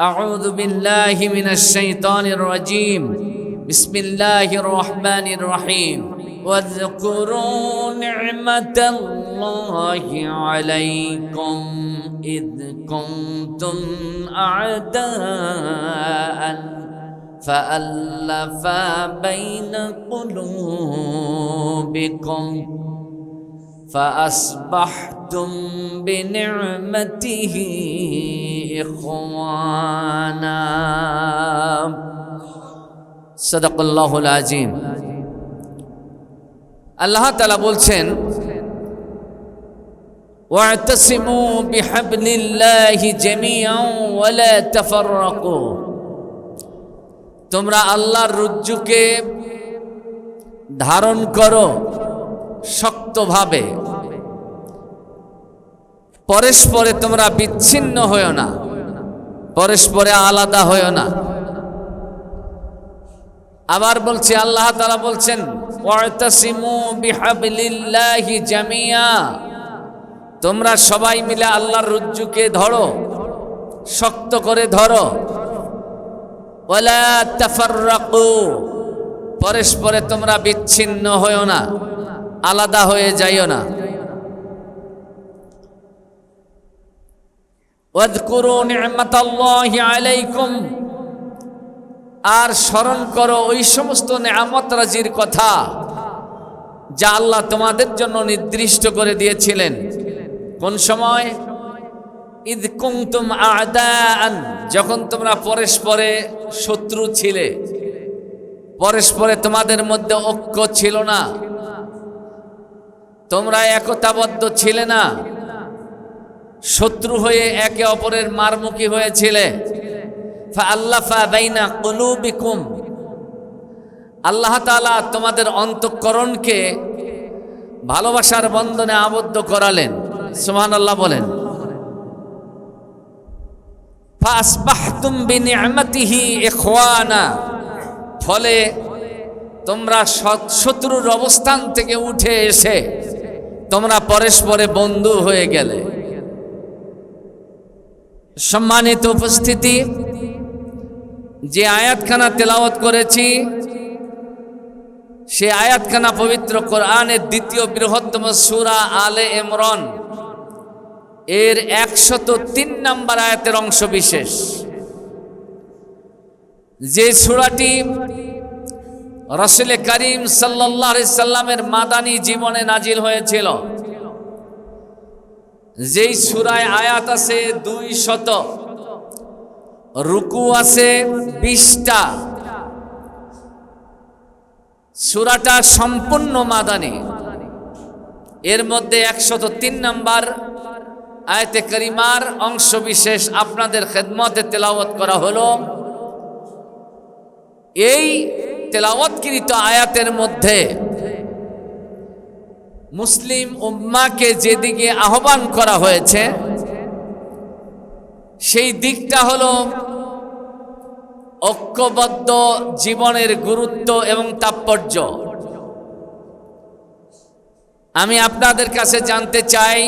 أعوذ بالله من الشيطان الرجيم. بسم الله الرحمن الرحيم. واذكروا نعمة الله عليكم إذ كنتم أعداء فألف بين قلوبكم فأصبحتم بنعمته إخوانا صدق الله العظيم আল্লাহ তালা বলছেন واعتصموا بحبل الله جميعا ولا تفرقوا তোমরা আল্লাহর রজ্জুকে ধারণ করো শক্তভাবে পরস্পরে তোমরা বিচ্ছিন্ন হয়েও না পরস্পরে আলাদা হয় না। আবার বলছি, আল্লাহ তালা বলছেন তোমরা সবাই মিলে আল্লাহর রজ্জুকে ধরো, শক্ত করে ধরো। তাফাররাকু, পরস্পরে তোমরা বিচ্ছিন্ন হয়েও না, আলাদা হয়ে যাইও না। ওয়াদকুরু নি'মাতাল্লাহি আলাইকুম আর স্মরণ করো ওই সমস্ত নেয়ামত রাজির কথা যা আল্লাহ তোমাদের জন্য নির্দিষ্ট করে দিয়েছিলেন। কোন সময়? ঈদ কুমতুম আদান যখন তোমরা পরস্পরে শত্রু ছিলে। পরস্পরে তোমাদের মধ্যে ঐক্য ছিল না। তোমরা একতাবদ্ধ ছিলে না। শত্রু হয়ে একে অপরের মারমুখী হয়েছিলে। আল্লাহ তোমাদের অন্তঃকরণকে ভালোবাসার বন্ধনে আবদ্ধ করালেন। সুমান আল্লাহ বলেন ফলে তোমরা শত্রুর অবস্থান থেকে উঠে এসে তোমরা পরস্পরে বন্ধু হয়ে গেলে। সম্মানিত উপস্থিতি, যে আয়াতখানা তেলাওয়াত করেছি, সে আয়াতখানা পবিত্র কোরআনের দ্বিতীয় বৃহত্তম সুরা আলে এমরন এর একশত তিন নম্বর আয়াতের অংশ বিশেষ। যে সুরাটি রসুল করিম সাল্লাহ সাল্লামের মাদানী জীবনে নাজিল হয়েছিল যেই সুরায় আয়াত আছে দুই শত, রুকু আছে বিশটা। সুরাটা সম্পূর্ণ মাদানী। এর মধ্যে একশত তিন নম্বর আয়তে করিমার অংশ বিশেষ আপনাদের খেদমতে তেলাওয়াত করা হলো। এই তেলাওয়াতকৃত আয়াতের মধ্যে মুসলিম উম্মাকে যেদিকে আহ্বান করা হয়েছে, সেই দিকটা হলো ঐক্যবদ্ধ জীবনের গুরুত্ব এবং তাৎপর্য। আমি আপনাদের কাছে জানতে চাই,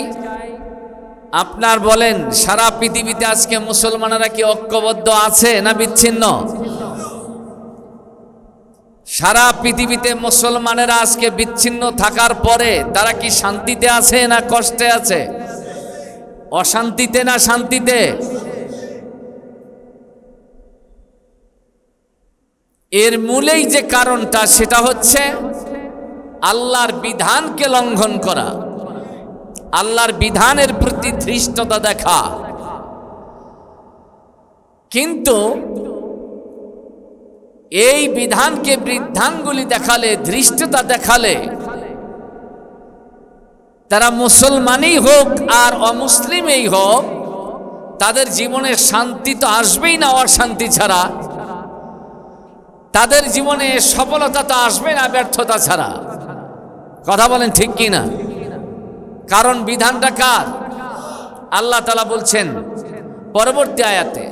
আপনার বলেন, সারা পৃথিবীতে আজকে মুসলমানেরা কি ঐক্যবদ্ধ আছে না বিচ্ছিন্ন? সারা পৃথিবীতে মুসলমানেরা আজকে বিচ্ছিন্ন থাকার পরে তারা কি শান্তিতে আছে না কষ্টে আছে? অশান্তিতে না শান্তিতে? এর মূলেই যে কারণটা সেটা হচ্ছে আল্লাহর বিধানকে লঙ্ঘন করা, আল্লাহর বিধানের প্রতি ধৃষ্টতা দেখা। কিন্তু এই বিধানকে বৃদ্ধাঙ্গুলি দেখালে, ধৃষ্টতা দেখালে, তারা মুসলমানই হোক আর অমুসলিমই হোক, তাদের জীবনে শান্তি তো আসবেই না অশান্তি ছাড়া। তাদের জীবনে সফলতা তো আসবে না ব্যর্থতা ছাড়া। কথা বলেন ঠিক কি না? কারণ বিধানটা কার? আল্লাহ তালা বলছেন, পরবর্তী আয়াতে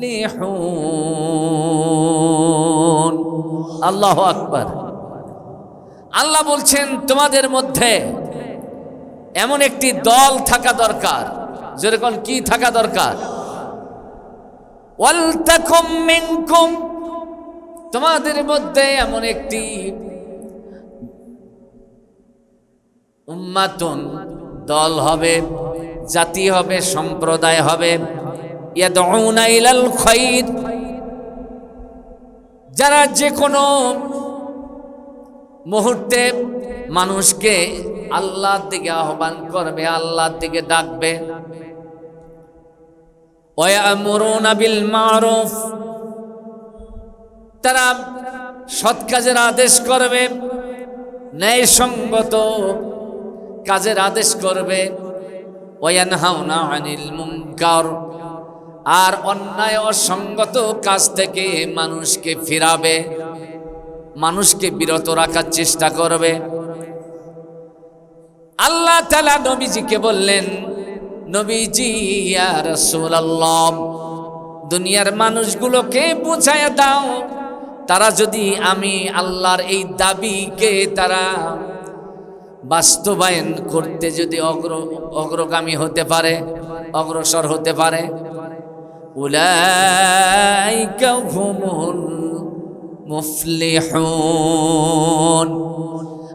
তুফলিহুন আল্লাহ আকবার। আল্লাহ বলছেন, তোমাদের মধ্যে এমন একটি দল থাকা দরকার। যেরকম কি থাকা দরকার? তোমাদের মধ্যে এমন একটি উম্মাতন দল হবে, জাতি হবে, সম্প্রদায় হবে। যারা যে কোনো মুহূর্তে মানুষকে আল্লাহর দিকে আহ্বান করবে, আল্লাহর দিকে ডাকবে। তারা সৎ কাজের আদেশ করবে, ন্যায়সঙ্গত কাজের আদেশ করবে। ওয়ানহাউনা আনিল মুনকার। আর অন্যায় অসঙ্গত কাজ থেকে মানুষকে ফিরাবে, মানুষকে বিরত রাখার চেষ্টা করবে। আল্লাহ তালা নবীজিকে বললেন, নবীজি, ইয়া রাসূলুল্লাহ, দুনিয়ার মানুষগুলোকে বুঝায় দাও। তারা যদি আমি আল্লাহর এই দাবিকে তারা বাস্তবায়ন করতে যদি অগ্র, অগ্রগামী হতে পারে, অগ্রসর হতে পারে উলাইকা হুমুল মুফলিহুন।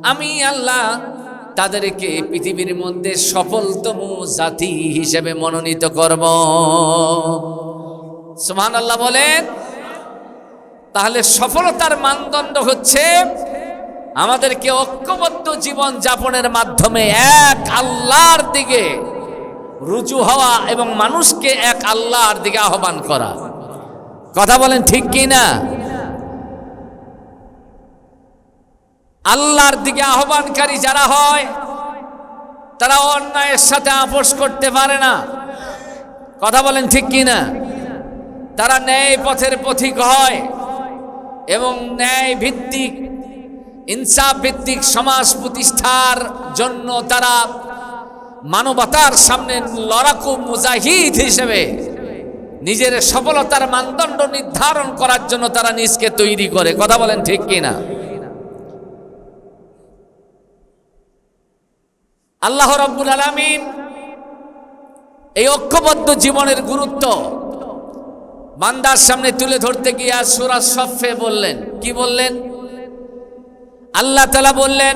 আমি আল্লাহ তাদেরকে পৃথিবীর মধ্যে সফলতম জাতি হিসেবে মনোনীত করব। সুমান আল্লাহ বলেন, তাহলে সফলতার মানদণ্ড হচ্ছে আমাদেরকে ঐক্যবদ্ধ জীবন যাপনের মাধ্যমে এক আল্লাহর দিকে রুজু হওয়া এবং মানুষকে এক আল্লাহর দিকে আহ্বান করা। কথা বলেন ঠিক কি না আল্লাহর দিকে আহ্বানকারী যারা হয়, তারা অন্যায়ের সাথে আপোষ করতে পারে না। কথা বলেন ঠিক কি না তারা ন্যায় পথের পথিক হয় এবং ন্যায় ভিত্তিক, ইনসাফ ভিত্তিক সমাজ প্রতিষ্ঠার জন্য তারা মানবতার সামনে লড়াকু মুজাহিদ হিসেবে নিজের সফলতার মানদণ্ড নির্ধারণ করার জন্য তারা নিজকে তৈরি করে। কথা বলেন ঠিক কিনা? আল্লাহ রব্বুল আলমিন এই ঐক্যবদ্ধ জীবনের গুরুত্ব বান্দার সামনে তুলে ধরতে গিয়ে আজ সুরা সফে বললেন। কি বললেন? আল্লাহ তালা বললেন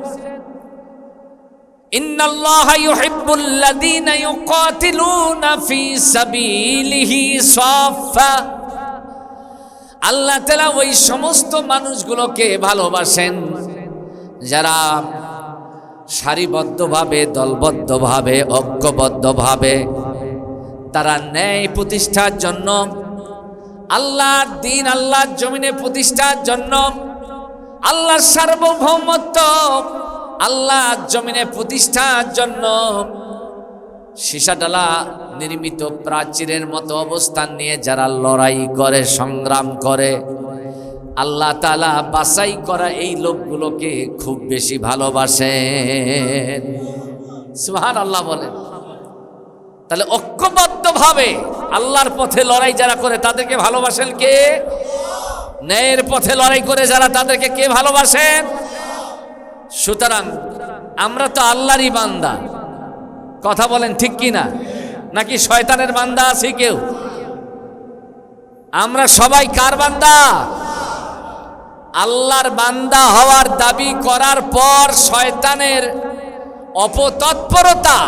ইন্নাল্লাহ ইউহিব্বুল্লাযীনা ইউকাতিলুনা ফী সাবিলিহি সাফফা। আল্লাহ তাআলা ওই সমস্ত মানুষগুলোকে ভালোবাসেন, যারা সারিবদ্ধভাবে, দলবদ্ধভাবে, ঐক্যবদ্ধভাবে তারা ন্যায় প্রতিষ্ঠার জন্য, আল্লাহর দিন আল্লাহর জমিনে প্রতিষ্ঠার জন্য, আল্লাহর সার্বভৌমত্ব আল্লাহর জমিনে প্রতিষ্ঠার জন্য সীসাডালা নির্মিত প্রাচীরের মতো অবস্থান নিয়ে যারা লড়াই করে, সংগ্রাম করে, আল্লাহ তালা বাছাই করা এই লোকগুলোকে খুব বেশি ভালোবাসেন। সুহান আল্লাহ বলেন। তাহলে ঐক্যবদ্ধভাবে আল্লাহর পথে লড়াই যারা করে, তাদেরকে ভালোবাসেন কে? ন্যায়ের পথে লড়াই করে যারা, তাদেরকে কে ভালোবাসেন? সুতরাং আমরা তো আল্লাহরই বান্দা। কথা বলেন ঠিক কি না? নাকি শয়তানের বান্দা আছি কেউ? আমরা সবাই কার বান্দা? আল্লাহর বান্দা হওয়ার দাবি করার পর শয়তানের অপতৎপরতা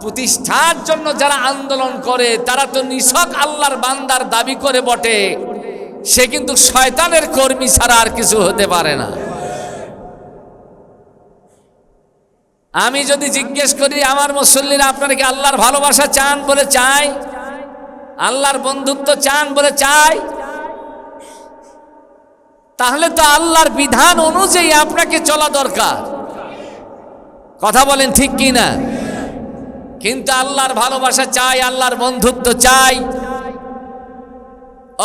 প্রতিষ্ঠার জন্য যারা আন্দোলন করে, তারা তো নিছক আল্লাহর বান্দার দাবি করে বটে। সে কিন্তু শয়তানের কর্মী ছাড়া আর কিছু হতে পারে না। আমি যদি জিজ্ঞেস করি, আমার মুসল্লিরা আপনারা কি আল্লাহর ভালোবাসা চান বলে চাই আল্লাহর বন্ধুত্ব চান বলে চাই তাহলে তো আল্লাহর বিধান অনুযায়ী আপনাকে চলা দরকার। কথা বলেন ঠিক কি না কিন্তু আল্লাহর ভালোবাসা চাই, আল্লাহর বন্ধুত্ব চাই।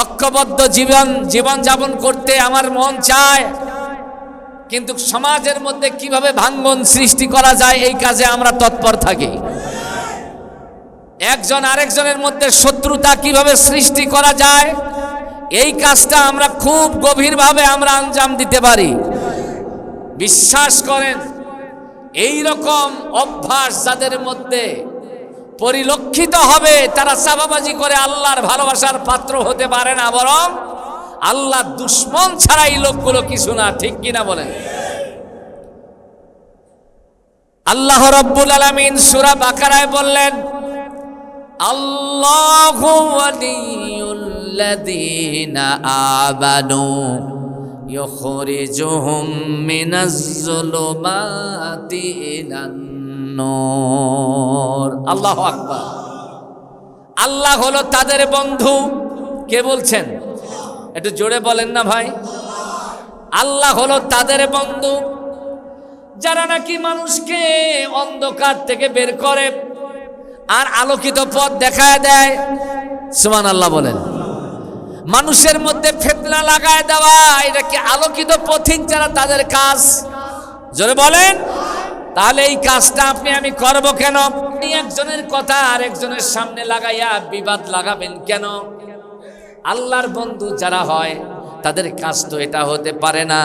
ঐক্যবদ্ধ জীবন জীবন যাপন করতে আমার মন চায়। কিন্তু সমাজের মধ্যে কীভাবে ভাঙ্গন সৃষ্টি করা যায় এই কাজে আমরা তৎপর থাকি। একজন আরেকজনের মধ্যে শত্রুতা কীভাবে সৃষ্টি করা যায়, এই কাজটা আমরা খুব গভীরভাবে আমরা আঞ্জাম দিতে পারি। বিশ্বাস করেন এই রকম অভ্যাস যাদের মধ্যে পরিলক্ষিত হবে, তারা চাপাবাজি করে আল্লাহর ভালোবাসার পাত্র হতে পারে না, বরং আল্লাহ দুশ্মন ছাড়া এই লোকগুলো কিছু না ঠিক কিনা বলেন আল্লাহ রব্বুল আলমিন সুরা বাকারায় বললেন আল্লাহ ওয়ালিউল্লাযীনা আমানু يخرجهم من الظلمات إلى النور আল্লাহু আকবার আল্লাহ হলো তাদের বন্ধু কে বলছেন একটু জোরে বলেন না ভাই। আল্লাহ হলো তাদের বন্ধু। যারা নাকি মানুষকে অন্ধকার থেকে বের করে আর আলোকিত পথ দেখায় দেয়। সুমান আল্লাহ বলেন। মানুষের মধ্যে ফেতনা লাগায় দেওয়া, এটা কি আলোকিত পথিক যারা তাদের কাজ? জোরে বলেন। তাহলে এই কাজটা আপনি, আমি করব কেন? আপনি একজনের কথা আর একজনের সামনে লাগাইয়া বিবাদ লাগাবেন কেন? আল্লাহর বন্ধু যারা হয়, তাদের কাজ তো এটা হতে পারে না।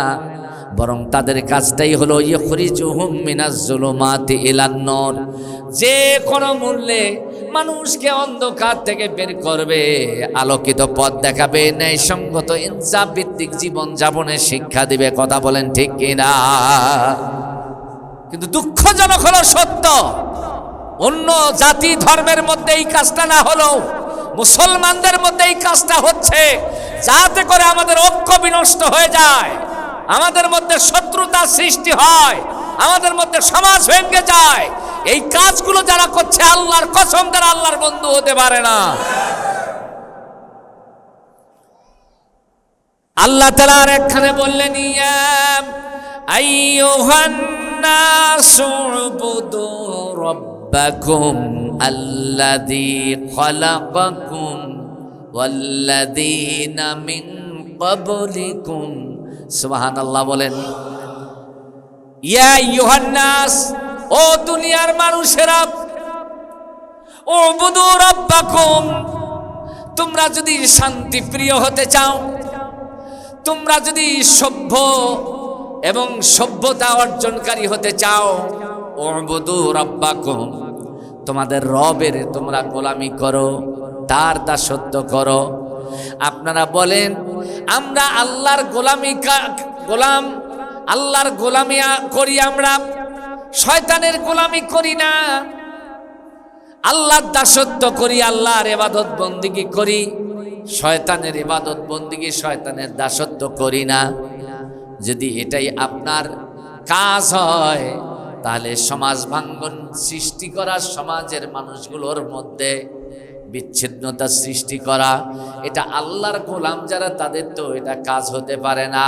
বরং তাদের কাজটাই হলো ইয়খরিজুহুম মিনাজ জুলুমাতি ইলান যে কোনো মূল্যে মানুষকে অন্ধকার থেকে বের করবে, আলোকিত পথ দেখাবে, ন্যায়সঙ্গত ইনসাফ ভিত্তিক জীবন যাপনের শিক্ষা দিবে, কথা বলেন ঠিক কিনা? কিন্তু দুঃখজনক হলো সত্য, অন্য জাতি ধর্মের মধ্যে এই কাজটা না হলেও মুসলমানদের মধ্যে এই কাজটা হচ্ছে, যাতে করে আমাদের ঐক্য বিনষ্ট হয়ে যায়, আমাদের মধ্যে শত্রুতা সৃষ্টি হয়, আমাদের মধ্যে সমাজ ভেঙে যায়। এই কাজগুলো যারা করছে, আল্লাহর কসম তারা আল্লাহর বন্ধু হতে পারে না। আল্লাহ তালা আর একখানে বললেন ইয়াম আইয়ুহান নাসু উবুদু রাব্বাকুম আল্লাযী খালাকাকুম ওয়াল্লাযীনা মিন ক্বাবলিকুম সুবহানাল্লাহ বলেন, ইয়া নাস ও দুনিয়ার মানুষেরা, উবুদু রাব্বাকুম, তোমরা যদি শান্তি প্রিয় হতে চাও, তোমরা যদি সভ্য এবং সভ্যতা অর্জনকারী হতে চাও ওবদু রব্বাকুম। তোমাদের রবের তোমরা গোলামি করো, তার দাসত্ব করো। আপনারা বলেন, আমরা আল্লাহর গোলামি গোলাম, আল্লাহর গোলামি করি আমরা, শয়তানের গোলামি করি না। আল্লাহর দাসত্ব করি, আল্লাহর এবাদত বন্দিগি করি, শয়তানের এবাদত বন্দিগি, শয়তানের দাসত্ব করি না। যদি এটাই আপনার কাজ হয় তাহলে সমাজ ভাঙ্গন সৃষ্টি করা সমাজের মানুষগুলোর মধ্যে বিচ্ছিন্নতা সৃষ্টি করা, এটা আল্লাহর গোলাম যারা, তাদের তো এটা কাজ হতে পারে না।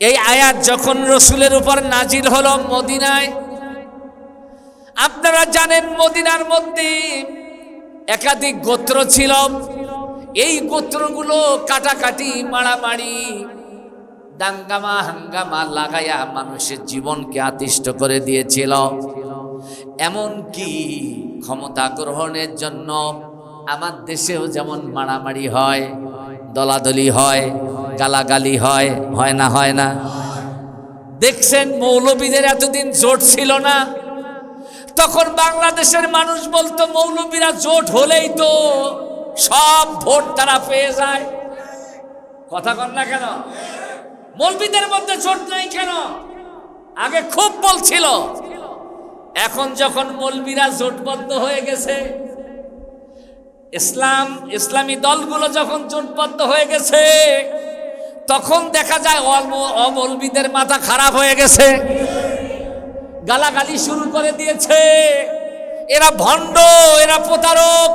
এই আয়াত যখন রসুলের উপর নাজিল হলো মদিনায়, আপনারা জানেন মদিনার মধ্যে একাধিক গোত্র ছিল। এই গোত্রগুলো কাটাকাটি, মারামারি দাঙ্গামা হাঙ্গামা লাগাইয়া মানুষের জীবনকে আতিষ্ঠ করে দিয়েছিল। এমন কি ক্ষমতা গ্রহণের জন্য আমার দেশেও যেমন মারামারি হয়, দলাদলি হয়, গালাগালি হয় হয় না হয় না। দেখছেন মৌলবীদের এতদিন জোট ছিল না। তখন বাংলাদেশের মানুষ বলতো, মৌলবীরা জোট হলেই তো সব ভোট তারা পেয়ে যায়। কথা কন না কেন? মৌলবীদের মধ্যে জোট নাই কেন? আগে খুব বলছিল। এখন যখন মৌলবীরা জোটবদ্ধ হয়ে গেছে, ইসলাম, ইসলামী দলগুলো যখন জোটবদ্ধ হয়ে গেছে, তখন দেখা যায় অমৌলবীদের মাথা খারাপ হয়ে গেছে। গালাগালি শুরু করে দিয়েছে। এরা ভণ্ড, এরা প্রতারক,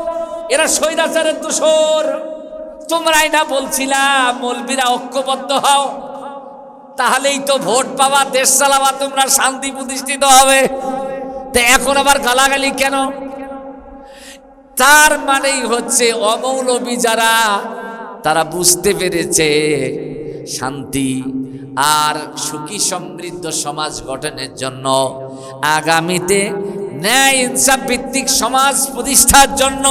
এরা স্বৈরাচারের দোষর। তোমরাই না বলছিলা মৌলবীরা ঐক্যবদ্ধ হও। তাহলেই তো ভোট পাওয়া, দেশ চালাবা তোমরা শান্তি প্রতিষ্ঠিত হবে। তো এখন আবার গালাগালি কেন? তার মানেই হচ্ছে অমৌলবী যারা, তারা বুঝতে পেরেছে শান্তি আর সুখী সমৃদ্ধ সমাজ গঠনের জন্য আগামীতে ন্যায় ইনসাফ ভিত্তিক সমাজ প্রতিষ্ঠার জন্য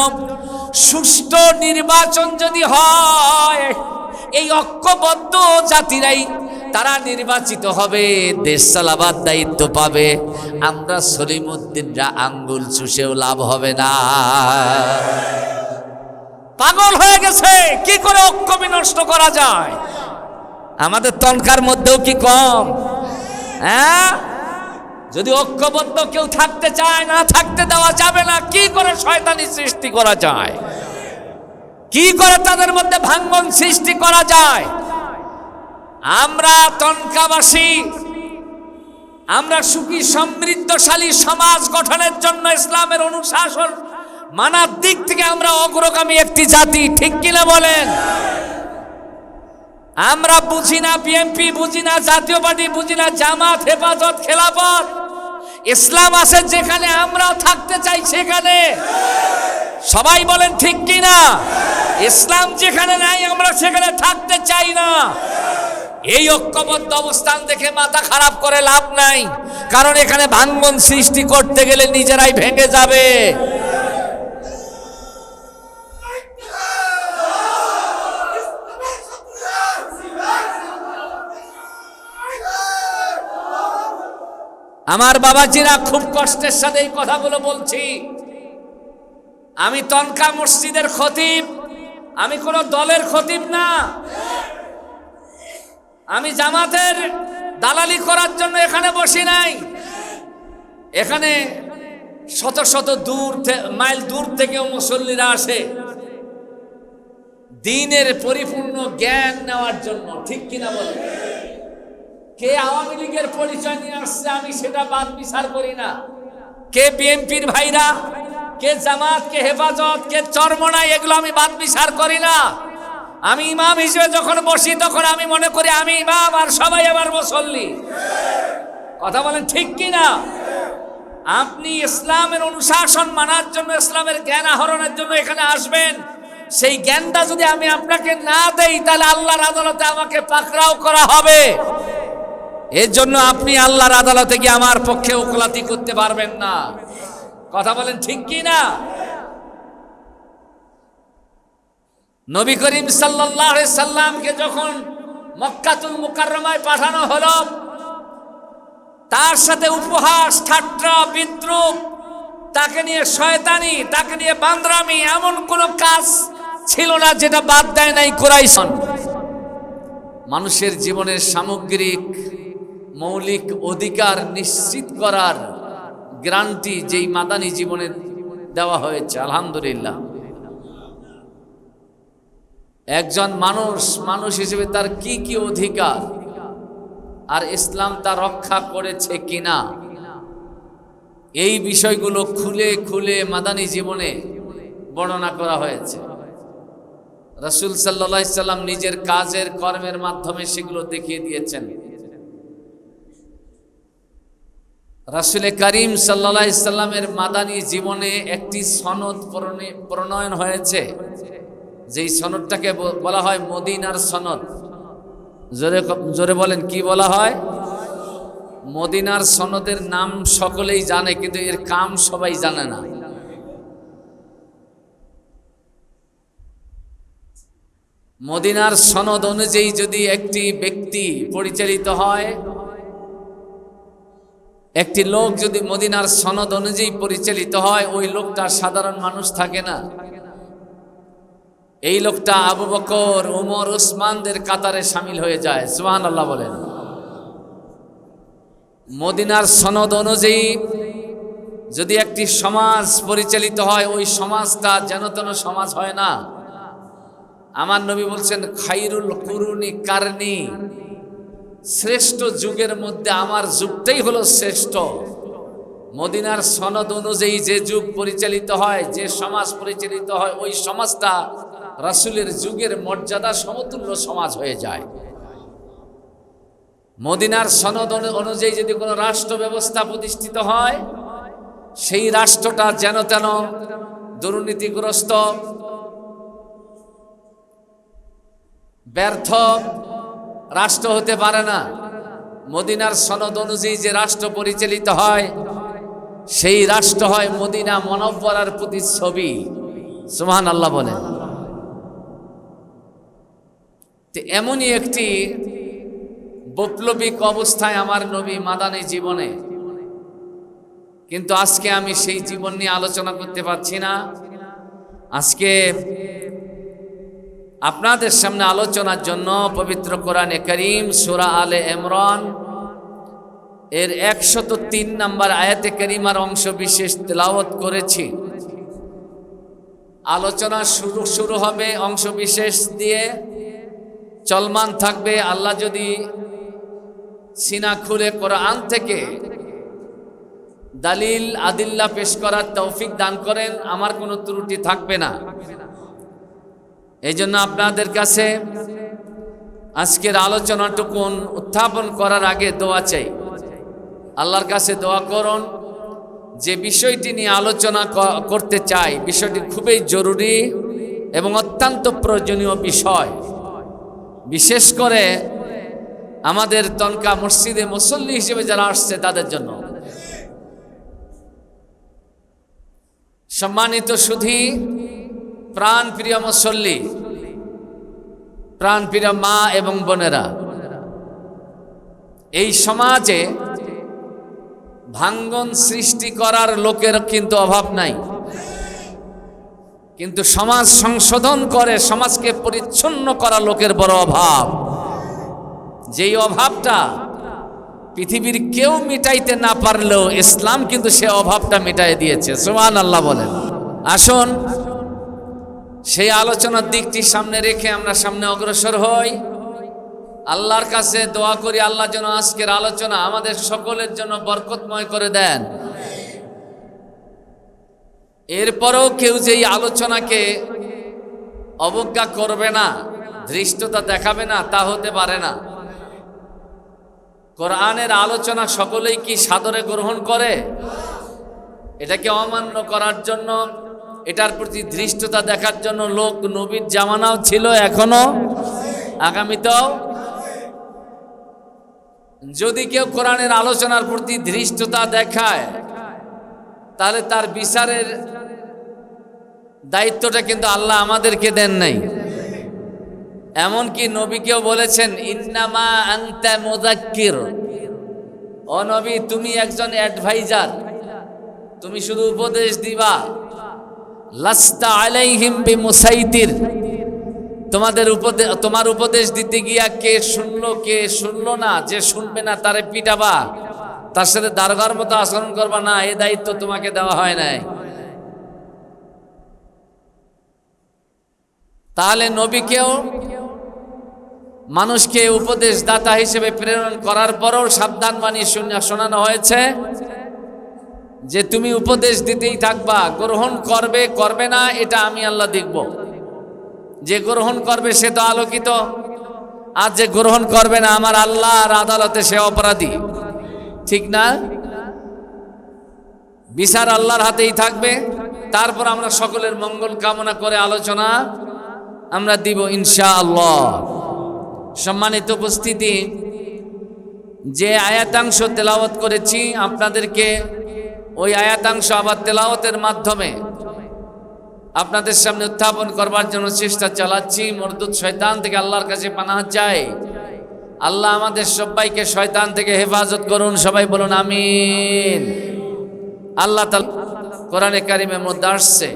সুষ্ঠু নির্বাচন যদি হয়, এই ঐক্যবদ্ধ জাতিরাই তারা নির্বাচিত হবে, দেশ চালাবার দায়িত্ব পাবে। আমরা সলিমুদ্দিনরা আঙ্গুল চুষেও লাভ হবে না। পাগল হয়ে গেছে, কি করে ঐক্য বিনষ্ট করা যায়? আমাদের তনকার মধ্যেও কি কম? হ্যাঁ? যদি ঐক্যবদ্ধ কেউ থাকতে চায়, না থাকতে দেওয়া যাবে না, কি করে শয়তানি সৃষ্টি করা যায়? কি করে তাদের মধ্যে ভাঙ্গন সৃষ্টি করা যায়? আমরা তনকাবাসী আমরা সুখী, সমৃদ্ধশালী সমাজ গঠনের জন্য ইসলামের অনুশাসন মানার দিক থেকে আমরা অগ্রগামী একটি জাতি, ঠিক কিনা বলেন? আমরা বুঝি না বিএনপি, বুঝি না জাতীয় পার্টি, বুঝি না জামাত, হেফাজত, খেলাফত। ইসলাম আছে যেখানে, আমরা থাকতে চাই সেখানে। সবাই বলেন ঠিক কিনা? ইসলাম যেখানে নাই, আমরা সেখানে থাকতে চাই না। এই ঐক্যবদ্ধ অবস্থান দেখে মাথা খারাপ করে লাভ নাই। কারণ এখানে ভাঙ্গন সৃষ্টি করতে গেলে নিজেরাই ভেঙে যাবে। আমার বাবাজিরা খুব কষ্টের সাথে এই কথাগুলো বলছি। আমি তনকা মসজিদের খতিব, আমি কোনো দলের খতিব না। আমি জামাতের দালালি করার জন্য এখানে বসি নাই। এখানে শত শত দূর মাইল দূর থেকেও মুসল্লিরা আসে। দিনের পরিপূর্ণ জ্ঞান নেওয়ার জন্য, ঠিক কিনা বলে? কে আওয়ামী লীগের পরিচয় নিয়ে আসছে আমি সেটা বাদ বিচার করি না। কে বিএনপির ভাইরা, কে জামাত, কে হেফাজত, কে চরমনাই, এগুলো আমি বাদ বিচার করি না। আমি ইমাম হিসেবে যখন বসি, তখন আমি মনে করি আমি ইমাম আর সবাই আমার মুসল্লি। কথা বলেন ঠিক কি না আপনি ইসলামের অনুশাসন মানার জন্য, ইসলামের জ্ঞান আহরণের জন্য এখানে আসবেন। সেই জ্ঞানটা যদি আমি আপনাকে না দেই, তাহলে আল্লাহর আদালতে আমাকে পাকড়াও করা হবে। এর জন্য আপনি আল্লাহর আদালতে গিয়ে আমার পক্ষে ওকলাতি করতে পারবেন না। কথা বলেন ঠিক কি না নবী করিম সাল্লাহ সাল্লামকে যখন মক্কাতুল মুকাররমায় পাঠানো হলো, তার সাথে উপহাস, ঠাট্টা, বিদ্রুপ, তাকে নিয়ে শয়তানি, তাকে নিয়ে বান্দরামি এমন কোন কাজ ছিল না যেটা বাদ দেয় নাই কোরাইশন মানুষের জীবনের সামগ্রিক, মৌলিক অধিকার নিশ্চিত করার গ্রান্টি যেই মাদানী জীবনে দেওয়া হয়েছে, আলহামদুলিল্লাহ। একজন মানুষ মানুষ হিসেবে তার কি কি অধিকার? আর ইসলাম তা রক্ষা করেছে কিনা? এই বিষয়গুলো খুলে খুলে মাদানী জীবনে বর্ণনা করা হয়েছে। রসুল সাল্লা সাল্লাম নিজের কাজের কর্মের মাধ্যমে সেগুলো দেখিয়ে দিয়েছেন। রাসুলে করিম সাল্লা সাল্লামের মাদানী জীবনে একটি সনদ প্রণে- প্রণয়ন হয়েছে। যেই সনদটাকে বলা হয় মদিনার সনদ। জোরে জোরে বলেন, কি বলা হয়? মদিনার সনদের নাম সকলেই জানে, কিন্তু এর কাম সবাই জানে না। মদিনার সনদ অনুযায়ী যদি একটি ব্যক্তি পরিচালিত হয়, একটি লোক যদি মদিনার সনদ অনুযায়ী পরিচালিত হয়, ওই লোকটা সাধারণ মানুষ থাকে না। এই লোকটা আবু বকর, উমর, উসমানদের কাতারে সামিল হয়ে যায়। সুহান আল্লাহ বলেন। মদিনার সনদ অনুযায়ী যদি একটি সমাজ পরিচালিত হয়, ওই সমাজটা যেন তেন সমাজ হয় না। আমার নবী বলছেন, খাইরুল কুরুনি কারনি। শ্রেষ্ঠ যুগের মধ্যে আমার যুগটাই হলো শ্রেষ্ঠ। মদিনার সনদ অনুযায়ী যে যুগ পরিচালিত হয়, যে সমাজ পরিচালিত হয়, ওই সমাজটা রাসূলের যুগের মর্যাদা সমতুল্য সমাজ হয়ে যায়। মদিনার সনদ অনু- অনুযায়ী যদি কোনো রাষ্ট্র ব্যবস্থা প্রতিষ্ঠিত হয়, সেই রাষ্ট্রটা যেন তেন দুর্নীতিগ্রস্ত, ব্যর্থ রাষ্ট্র হতে পারে না। মদিনার সনদ অনুযায়ী যে রাষ্ট্র পরিচালিত হয়, সেই রাষ্ট্র হয় মদিনা মনব্বরার প্রতিচ্ছবি। সুহান আল্লাহ বলেন। তো এমনই একটি বৈপ্লবিক অবস্থায় আমার নবী মাদানী জীবনে। কিন্তু আজকে আমি সেই জীবন নিয়ে আলোচনা করতে পারছি না। আজকে আপনাদের সামনে আলোচনার জন্য পবিত্র কোরআনে করিম সুরা আলে ইমরান এর একশত তিন নম্বর আয়াতে করিমার অংশ বিশেষ তেলাওয়াত করেছি। আলোচনা শুরু শুরু হবে অংশ বিশেষ দিয়ে। চলমান থাকবে। আল্লাহ যদি সিনা খুলে কোরআন থেকে দালিল, আদিল্লা পেশ করার তৌফিক দান করেন, আমার কোনো ত্রুটি থাকবে না। এই জন্য আপনাদের কাছে আজকের আলোচনাটুকুন উত্থাপন করার আগে দোয়া চাই। আল্লাহর কাছে দোয়া করুন, যে বিষয়টি নিয়ে আলোচনা করতে চাই, বিষয়টি খুবই জরুরি এবং অত্যন্ত প্রয়োজনীয় বিষয়। বিশেষ করে আমাদের তনকা মসজিদে মুসল্লি হিসেবে যারা আসছে তাদের জন্য। সম্মানিত সুধী প্রাণ প্রিয় মুসল্লি প্রাণ প্রিয় মা এবং বোনেরা, এই সমাজে ভাঙ্গন সৃষ্টি করার লোকের কিন্তু অভাব নাই। কিন্তু সমাজ সংশোধন করে, সমাজকে পরিচ্ছন্ন করা লোকের বড় অভাব। যেই অভাবটা পৃথিবীর কেউ মিটাইতে না পারলেও ইসলাম কিন্তু সে অভাবটা মিটাই দিয়েছে। সুমান আল্লাহ বলেন। আসুন, সেই আলোচনার দিকটি সামনে রেখে আমরা সামনে অগ্রসর হই। আল্লাহর কাছে দোয়া করি, আল্লাহ যেন আজকের আলোচনা আমাদের সকলের জন্য বরকতময় করে দেন। এরপরেও কেউ যেই আলোচনাকে অবজ্ঞা করবে না, ধৃষ্টতা দেখাবে না, তা হতে পারে না। কোরআনের আলোচনা সকলেই কি সাদরে গ্রহণ করে? এটাকে অমান্য করার জন্য, এটার প্রতি ধৃষ্টতা দেখার জন্য লোক নবীর জামানাও ছিল, এখনও আগামীতেও। যদি কেউ কোরআনের আলোচনার প্রতি ধৃষ্টতা দেখায় তাহলে তার বিচারের দায়িত্বটা কিন্তু আল্লাহ আমাদেরকে দেন নাই। এমনকি নবীকেও বলেছেন, ইন্নামা আনতা মুযাক্কির। ও নবী, তুমি একজন অ্যাডভাইজার। তুমি শুধু উপদেশ দিবা। লাস্তা আলাইহিম বিমুসাইতির। তোমাদের উপদেশ তোমার উপদেশ দিতে গিয়া কে শুনলো কে শুনলো না, যে শুনবে না, তারে পিটাবা। তার সাথে দারোগার মতো আচরণ করবা না এই দায়িত্ব তোমাকে দেওয়া হয় নাই। তাহলে নবীকেও, মানুষকে উপদেশ দাতা হিসেবে প্রেরণ করার পরও সাবধান বাণী শুনে- শোনানো হয়েছে যে তুমি উপদেশ দিতেই থাকবা, গ্রহণ করবে করবে না, এটা আমি আল্লাহ দেখব। যে গ্রহণ করবে সে তো আলোকিত, আর যে গ্রহণ করবে না, আমার আল্লাহ আর আদালতে সে অপরাধী। ঠিক না? বিচার আল্লাহর হাতেই থাকবে। তারপর আমরা সকলের মঙ্গল কামনা করে আলোচনা আমরা দিব ইনশা আল্লাহ সম্মানিত উপস্থিতি, যে আয়াতাংশ তেলাওয়াত করেছি আপনাদেরকে, ওই আয়াতাংশ আবার তেলাওয়াতের মাধ্যমে আপনাদের সামনে উত্থাপন করবার জন্য চেষ্টা চালাচ্ছি। মরদুদ শয়তান থেকে আল্লাহর কাছে পানাহ চাই। আল্লাহ আমাদের সবাইকে শয়তান থেকে হেফাজত করুন, সবাই বলুন আমিন। আল্লাহ তাআলা কোরআনে কারিমের মধ্যে আসছে।